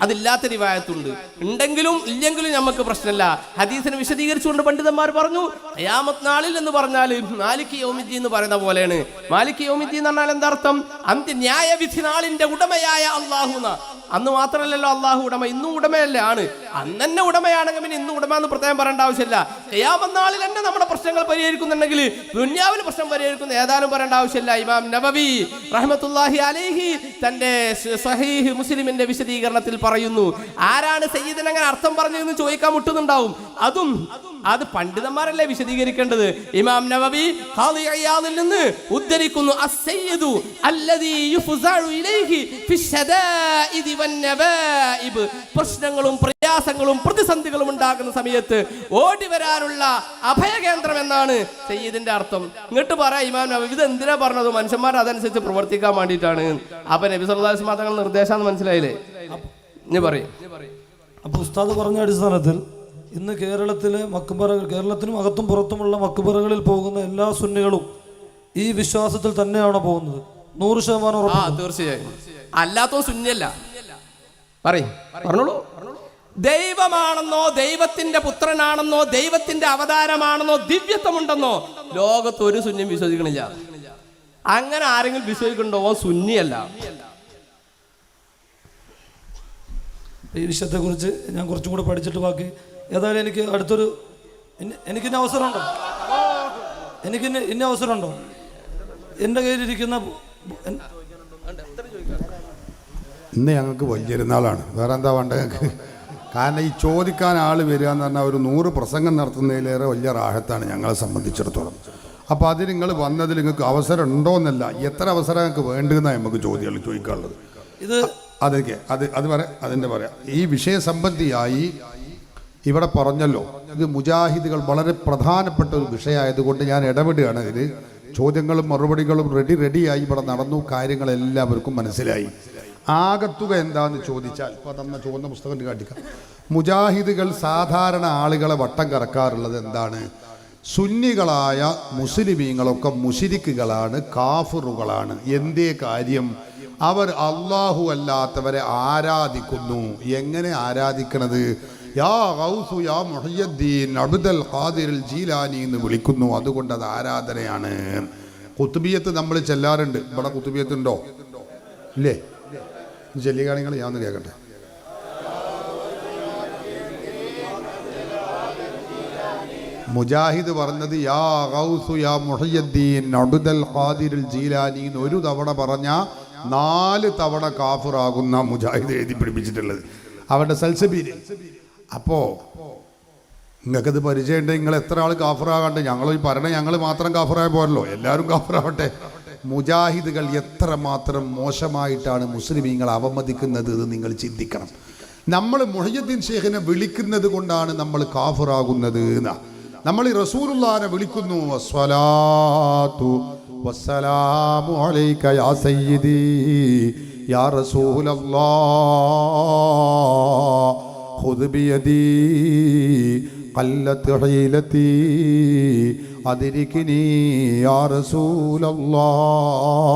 അതില്ലാത്ത രിവായത്തുണ്ട് ഉണ്ടെങ്കിലും ഇല്ലെങ്കിലും നമുക്ക് പ്രശ്നമല്ല ഹദീസിനെ വിശദീകരിച്ചുകൊണ്ട് പണ്ഡിതന്മാർ പറഞ്ഞു അയാമത് നാളിൽ എന്ന് പറഞ്ഞാൽ മാലിക് യോമിജി എന്ന് പറയുന്ന പോലെയാണ്. മാലിക് യോമിജി എന്ന് പറഞ്ഞാൽ എന്താർത്ഥം അന്ത്യ ന്യായവിധി നാളിന്റെ ഉടമയായ അള്ളാഹു എന്നാ. അന്ന് മാത്രമല്ലല്ലോ അള്ളാഹു ഉടമ ഇന്നും ഉടമയല്ലേ ആണ്. അന്ന് തന്നെ ഉടമയാണെങ്കിൽ പിന്നെ ഇന്നും ഉടമ എന്ന് പ്രത്യേകം പറയേണ്ട ആവശ്യമില്ല. ചെയ്യാമെന്നാളിൽ നാളിൽ തന്നെ നമ്മുടെ പ്രശ്നങ്ങൾ പരിഹരിക്കുന്നുണ്ടെങ്കിൽ ദുന്യാവിൽ പ്രശ്നം പരിഹരിക്കുന്ന ഏതാനും പറയേണ്ട ആവശ്യമില്ല. ഇമാം നബവി റഹ്മത്തുല്ലാഹി അലേഹി തന്റെ സഹീഹ് മുസ്ലിമിന്റെ വിശദീകരണത്തിൽ പറയുന്നു. ആരാണ് സയ്യിദിനെ അങ്ങനെ അർത്ഥം പറഞ്ഞതെന്ന് ചോദിക്കാൻ മുട്ടുന്നുണ്ടാവും. അതും അത് പണ്ഡിതന്മാരല്ലേ വിശദീകരിക്കേണ്ടത്? ഇമാം നവവി ഖാദി ഇയാദിൽ നിന്ന് ഉദ്ധരിക്കുന്നു അസ്സയ്യിദു അല്ലദീ യുഫ്സഉ ഇലൈഹി ഫി ഫിശ്ശദാഇദി വന്നവാഇബ് പ്രശ്നങ്ങളും പ്രയാസങ്ങളും പ്രതിസന്ധികളും ഉണ്ടാകുന്ന സമയത്ത് ഓടി വരാനുള്ള അഭയകേന്ദ്രം എന്നാണ് സയ്യിദിന്റെ അർത്ഥം. ഇങ്ങോട്ട് പറ ഇമാം നവവി ഇത് എന്തിനാ പറഞ്ഞത്? മനുഷ്യന്മാർ അതനുസരിച്ച് പ്രവർത്തിക്കാൻ വേണ്ടിയിട്ടാണ്. അപ്പൊ നബി സല്ലല്ലാഹു അലൈഹി വസല്ലം തങ്ങൾ നിർദ്ദേശാന്ന് മനസ്സിലായില്ലേ? ഇനി പറയും. അപ്പൊ ഉസ്താദ് പറഞ്ഞ അടിസ്ഥാനത്തിൽ ഇന്ന് കേരളത്തിലെ മക്കുബറകൾ കേരളത്തിനും അകത്തും പുറത്തുമുള്ള മക്കുബറകളിൽ പോകുന്ന എല്ലാ സുന്നികളും ഈ വിശ്വാസത്തിൽ തന്നെയാണ് പോകുന്നത്? നൂറ് ശതമാനം തീർച്ചയായും. അല്ലാത്തോ സുന്നിയല്ല. പറയും. പറഞ്ഞോളൂ. ദൈവമാണെന്നോ ദൈവത്തിന്റെ പുത്രനാണെന്നോ ദൈവത്തിന്റെ അവതാരമാണെന്നോ ദിവ്യത്വമുണ്ടെന്നോ ലോകത്ത് ഒരു ശൂന്യം വിശ്വസിക്കണില്ല. അങ്ങനെ ആരെങ്കിലും വിശ്വസിക്കണ്ടോ സുന്നിയല്ല. ഈ ഈ വിഷയത്തെക്കുറിച്ച് ഞാൻ കുറച്ചും കൂടെ പഠിച്ചിട്ട് ബാക്കി ഏതായാലും എനിക്ക് അടുത്തൊരു എനിക്ക് എനിക്കിന്ന അവസരമുണ്ടോ? എനിക്ക് ഇന്ന അവസരമുണ്ടോ? എന്റെ കയ്യിലിരിക്കുന്ന ഇന്ന് ഞങ്ങൾക്ക് വലിയൊരുന്നാളാണ്. വേറെ എന്താ വേണ്ട? ഞങ്ങൾക്ക് കാരണം ഈ ചോദിക്കാൻ ആൾ വരിക എന്ന് പറഞ്ഞാൽ ഒരു നൂറ് പ്രസംഗം നടത്തുന്നതിലേറെ വലിയ റാഹത്താണ് ഞങ്ങളെ സംബന്ധിച്ചിടത്തോളം. അപ്പോൾ അത് നിങ്ങൾ വന്നതിൽ നിങ്ങൾക്ക് അവസരം ഉണ്ടോ എന്നല്ല. എത്ര അവസരം ഞങ്ങൾക്ക് വേണ്ടതെന്നാണ് നമുക്ക് ചോദ്യങ്ങൾ ചോദിക്കാനുള്ളത്. ഇത് അതൊക്കെ. അത് അത് പറയാം അതിന്റെ പറയാം. ഈ വിഷയസംബന്ധിയായി ഇവിടെ പറഞ്ഞല്ലോ ഇത് മുജാഹിദുകൾ വളരെ പ്രധാനപ്പെട്ട ഒരു വിഷയമായതുകൊണ്ട് ഞാൻ ഇടപെടുകയാണ്. ഇതിൽ ചോദ്യങ്ങളും മറുപടികളും റെഡി റെഡിയായി ഇവിടെ നടന്നു. കാര്യങ്ങൾ എല്ലാവർക്കും മനസ്സിലായി. ആകത്തുക എന്താന്ന് ചോദിച്ചാൽ ഇപ്പോൾ തന്ന ചുവന്ന പുസ്തകം കാട്ടിക്കാം മുജാഹിദുകൾ സാധാരണ ആളുകളെ വട്ടം കറക്കാറുള്ളത് എന്താണ്? സുന്നികളായ മുസ്ലിമീങ്ങളൊക്കെ മുഷിരിക്കുകളാണ് കാഫറുകളാണ്. എന്തേ കാര്യം? അവർ അള്ളാഹു അല്ലാത്തവരെ ആരാധിക്കുന്നു. എങ്ങനെ ആരാധിക്കണത്? യാ ഗൗസു യാ മുഹയ്യദ്ദീൻ അബ്ദൽ ഖാദിറുൽ ജീലാനി എന്ന് വിളിക്കുന്നു. അതുകൊണ്ട് അത് ആരാധനയാണ്. കുത്തുബിയത്ത് നമ്മൾ ചെല്ലാറുണ്ട്. ഇവിടെ കുത്തുബിയത്ത് ഉണ്ടോ ഇല്ലേ ചെല്ലിക്കാണികൾ ഞാൻ ഒന്ന് കേൾക്കട്ടെ. മുജാഹിദ് പറഞ്ഞത് യാ ഗൗസു യാ മുഹയ്യദ്ദീൻ അബ്ദൽ ഖാദിറുൽ ജീലാനി എന്ന് ഒരു തവണ പറഞ്ഞ നാല് തവണ കാഫിറാകുന്ന മുജാഹിദ് എഴുതി പിടിപ്പിച്ചിട്ടുള്ളത്. അവരുടെ സൽസബീര്. അപ്പോ നിങ്ങൾക്കത് പരിചയമുണ്ട് നിങ്ങൾ എത്ര ആൾ കാഫറാകണ്ട്? ഞങ്ങൾ ഈ പറഞ്ഞ ഞങ്ങൾ മാത്രം കാഫറായ പോരല്ലോ. എല്ലാവരും കാഫറാവട്ടെ. മുജാഹിദുകൾ എത്ര മാത്രം മോശമായിട്ടാണ് മുസ്ലിമീങ്ങൾ അവമതിക്കുന്നത് എന്ന് നിങ്ങൾ ചിന്തിക്കണം. നമ്മൾ മുഹയ്യദ്ദീൻ ഷേഖിനെ വിളിക്കുന്നത് കൊണ്ടാണ് നമ്മൾ കാഫറാകുന്നത് എന്നാ. നമ്മൾ ഈ റസൂലുള്ളാനെ വിളിക്കുന്നു വസ്സലാത്തു വസ്സലാമു അലൈക യാ സയ്യിദി യാ റസൂലല്ലാഹ് خذ بيدي قلت حيلتي أدركني يا رسول الله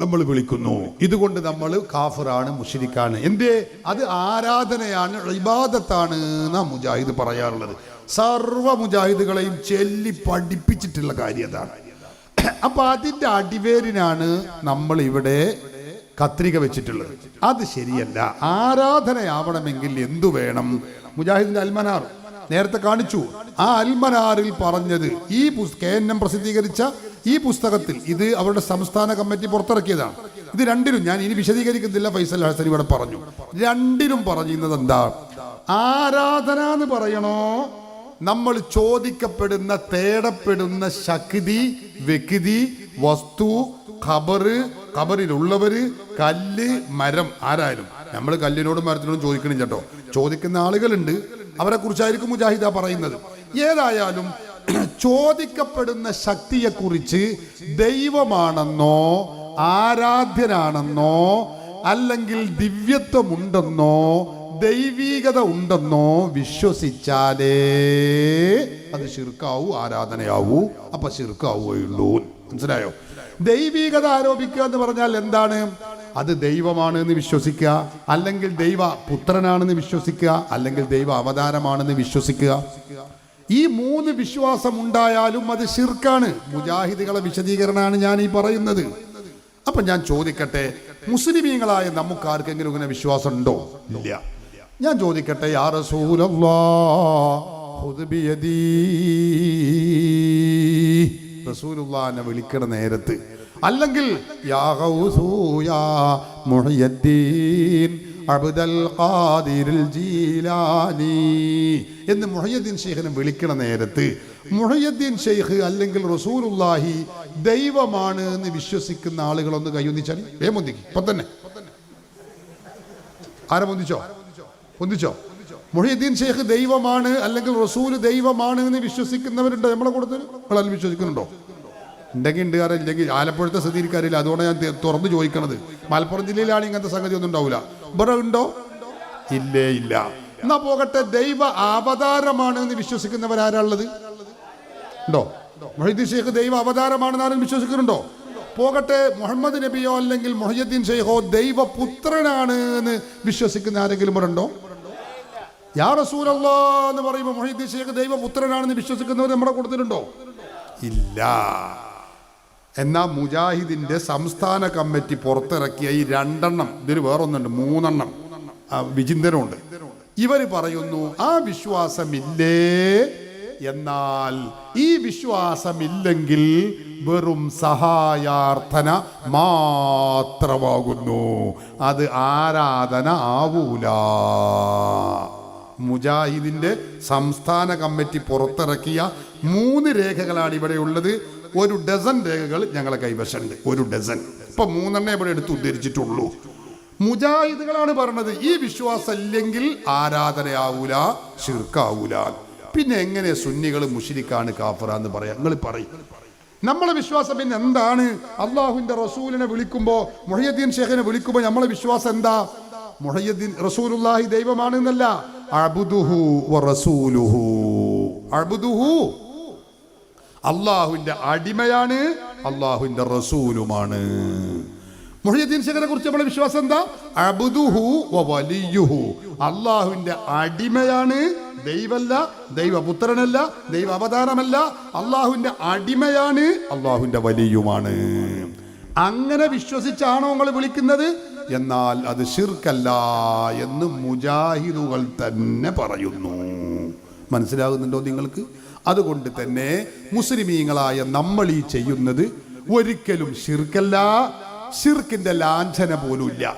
നമ്മൾ വിളിക്കുന്നു ഇതുകൊണ്ട് നമ്മൾ കാഫറാണ് മുഷിരിക്കാണ് എന്തേ അത് ആരാധനയാണ് ഇബാദത്താണ് എന്നാ മുജാഹിദ് പറയാറുള്ളത് സർവ മുജാഹിദുകളെയും ചൊല്ലി പഠിപ്പിച്ചിട്ടുള്ള കാര്യം അതാണ് അപ്പൊ അതിന്റെ അടിവേരിനാണ് നമ്മൾ ഇവിടെ കത്രിക വെച്ചിട്ടുള്ളത്. അത് ശരിയല്ല. ആരാധനയാവണമെങ്കിൽ എന്തു വേണം? മുജാഹിദിന്റെ അൽമനാർ നേരത്തെ കാണിച്ചു. ആ അൽമനാറിൽ പറഞ്ഞത് ഈ കെ എൻ എം പ്രസിദ്ധീകരിച്ച ഈ പുസ്തകത്തിൽ ഇത് അവരുടെ സംസ്ഥാന കമ്മിറ്റി പുറത്തിറക്കിയതാണ്. ഇത് രണ്ടിലും ഞാൻ ഇനി വിശദീകരിക്കുന്നില്ല ഫൈസൽ ഹസൻ ഇവിടെ പറഞ്ഞു. രണ്ടിലും പറയുന്നത് എന്താ ആരാധന എന്ന് പറയണോ? നമ്മൾ ചോദിക്കപ്പെടുന്ന തേടപ്പെടുന്ന ശക്തി വ്യക്തി വസ്തു ഖബറ് ഖബറിലുള്ളവര് കല്ല് മരം. ആരായാലും. നമ്മൾ കല്ലിനോടും മരത്തിനോടും ചോദിക്കണില്ല കേട്ടോ. ചോദിക്കുന്ന ആളുകളുണ്ട്. അവരെ കുറിച്ചായിരിക്കും മുജാഹിദ പറയുന്നത്. ഏതായാലും ചോദിക്കപ്പെടുന്ന ശക്തിയെ കുറിച്ച് ദൈവമാണെന്നോ ആരാധ്യനാണെന്നോ അല്ലെങ്കിൽ ദിവ്യത്വമുണ്ടെന്നോ ദൈവീകത ഉണ്ടെന്നോ വിശ്വസിച്ചാലേ അത് ശിർക്കാവൂ ആരാധനയാവൂ. അപ്പൊ ശിർക്കാവുകയുള്ളൂ. മനസ്സിലായോ? ദൈവീകത ആരോപിക്കുക എന്ന് പറഞ്ഞാൽ എന്താണ്? അത് ദൈവമാണ് എന്ന് വിശ്വസിക്കുക. അല്ലെങ്കിൽ ദൈവ പുത്രനാണെന്ന് വിശ്വസിക്കുക. അല്ലെങ്കിൽ ദൈവ അവതാരമാണെന്ന് വിശ്വസിക്കുക. ഈ മൂന്ന് വിശ്വാസം ഉണ്ടായാലും അത് ശിർക്കാണ്. മുജാഹിദുകളെ വിശദീകരണമാണ് ഞാൻ ഈ പറയുന്നത്. അപ്പൊ ഞാൻ ചോദിക്കട്ടെ മുസ്ലിമീങ്ങളായ നമുക്ക് ആർക്കെങ്കിലും ഇങ്ങനെ വിശ്വാസം ഉണ്ടോ? ഇല്ല. ഞാൻ ചോദിക്കട്ടെ യാ റസൂലുള്ളാനെ വിളിക്കണ നേരത്ത്. അല്ലെങ്കിൽ അബ്ദൽ ഖാദിറിൽ ജീലാനി എന്ന് മുഹയ്യദ്ദീൻ ഷെയ്ഖിനെ വിളിക്കണ നേരത്ത്. മുഹയ്യദ്ദീൻ ഷെയ്ഖ് അല്ലെങ്കിൽ റസൂലുള്ളാഹി ദൈവമാണ് എന്ന് വിശ്വസിക്കുന്ന ആളുകളൊന്ന് കൈയൊന്നിച്ചാൽ വേ മുന്തിക്ക് ഇപ്പൊ തന്നെ. ആരെ മുന്തിച്ചോ പൊന്തിച്ചോ? മുഹീദ്ദീൻ ഷെയ്ഖ് ദൈവമാണ് അല്ലെങ്കിൽ റസൂൽ ദൈവമാണ് എന്ന് വിശ്വസിക്കുന്നവരുണ്ടോ? നമ്മളെ കൂടുതൽ നിങ്ങളതിൽ വിശ്വസിക്കുന്നുണ്ടോ? ഉണ്ടെങ്കിൽ ഉണ്ട് കാരണം ഇല്ലെങ്കിൽ ആലപ്പുഴത്തെ സ്ഥിതിക്കാരില്ല അതുകൊണ്ട് ഞാൻ തുറന്നു ചോദിക്കണത്. മലപ്പുറം ജില്ലയിലാണ് ഇങ്ങനത്തെ സംഗതി ഒന്നും ഉണ്ടാവില്ല ഇവിടെ ഉണ്ടോ? ഇല്ലേ ഇല്ല. എന്നാ പോകട്ടെ ദൈവ അവതാരമാണ് എന്ന് വിശ്വസിക്കുന്നവരാരാളുള്ളത് ഉണ്ടോ? മൊഹീദ്ദീൻ ഷെയ്ഖ് ദൈവ അവതാരമാണെന്ന് ആരും വിശ്വസിക്കുന്നുണ്ടോ? പോകട്ടെ മുഹമ്മദ് നബിയോ അല്ലെങ്കിൽ മൊഹീദ്ദീൻ ഷെയ്ഖോ ദൈവപുത്രനാണ് എന്ന് വിശ്വസിക്കുന്ന ആരെങ്കിലും ഉണ്ടോ? യാ എന്ന് പറയുമ്പോൾ മൊഹീദ്ദീൻ ഷെയ്ഖ് ദൈവപുത്രനാണെന്ന് വിശ്വസിക്കുന്നവർ നമ്മുടെ കൂട്ടത്തിലുണ്ടോ? ഇല്ല. എന്നാ മുജാഹിദിന്റെ സംസ്ഥാന കമ്മിറ്റി പുറത്തിറക്കിയ ഈ രണ്ടെണ്ണം ഇതിൽ വേറൊന്നുണ്ട് മൂന്നെണ്ണം വിചിന്തനമുണ്ട് ഇവർ പറയുന്നു ആ വിശ്വാസമില്ലേ? എന്നാൽ ഈ വിശ്വാസമില്ലെങ്കിൽ വെറും സഹായാർത്ഥന മാത്രമാകുന്നു. അത് ആരാധന ആവൂല. മുജാഹിദിന്റെ സംസ്ഥാന കമ്മിറ്റി പുറത്തിറക്കിയ മൂന്ന് രേഖകളാണ് ഇവിടെ ഉള്ളത്. ഒരു ഡസൻ രേഖകൾ ഞങ്ങളെ കൈവശമുണ്ട്. ഒരു ഡസൻ. ഇപ്പൊ മൂന്നെണ്ണം ഇവിടെ എടുത്ത് ഉദ്ധരിച്ചിട്ടുള്ളൂ. മുജാഹിദുകളാണ് പറഞ്ഞത് ഈ വിശ്വാസം ഇല്ലെങ്കിൽ ആരാധനയാവൂല ശിർക്കാവൂല. പിന്നെ എങ്ങനെ സുന്നികൾ മുഷിരിക്കാണ് കാഫറ എന്ന് പറയാം. നിങ്ങൾ പറയും. നമ്മളെ വിശ്വാസം പിന്നെ എന്താണ്? അള്ളാഹുവിന്റെ റസൂലിനെ വിളിക്കുമ്പോ മുഹയ്യദ്ദീൻ ഷേഖിനെ വിളിക്കുമ്പോ നമ്മളെ വിശ്വാസം എന്താ? മൊഹീദ്ദീൻ റസൂലുള്ളാഹി ദൈവമാണെന്നല്ല അബ്ദുഹു വറസൂലുഹു. അള്ളാഹുവിന്റെ അടിമയാണ് അള്ളാഹുവിന്റെ റസൂലുമാണ്. മുഹീദ്ദീൻ ശേഖരെ കുറിച്ച് നമ്മുടെ വിശ്വാസം എന്താ? അബുദുഹു വലിയുഹു. അള്ളാഹുവിന്റെ അടിമയാണ് ദൈവല്ല ദൈവപുത്രനല്ല ദൈവ അവതാരമല്ല അള്ളാഹുവിന്റെ അടിമയാണ് അള്ളാഹുവിന്റെ വലിയുമാണ്. അങ്ങനെ വിശ്വസിച്ചാണോ നിങ്ങൾ വിളിക്കുന്നത്? എന്നാൽ അത് ഷിർക്കല്ല എന്ന് മുജാഹിദുകൾ തന്നെ പറയുന്നു. മനസ്സിലാകുന്നുണ്ടോ നിങ്ങൾക്ക്? അതുകൊണ്ട് തന്നെ മുസ്ലിമീങ്ങളായ നമ്മൾ ഈ ചെയ്യുന്നത് ഒരിക്കലും ഷിർക്കല്ല ഷിർക്കിന്റെ ലാഞ്ചന പോലുമില്ല.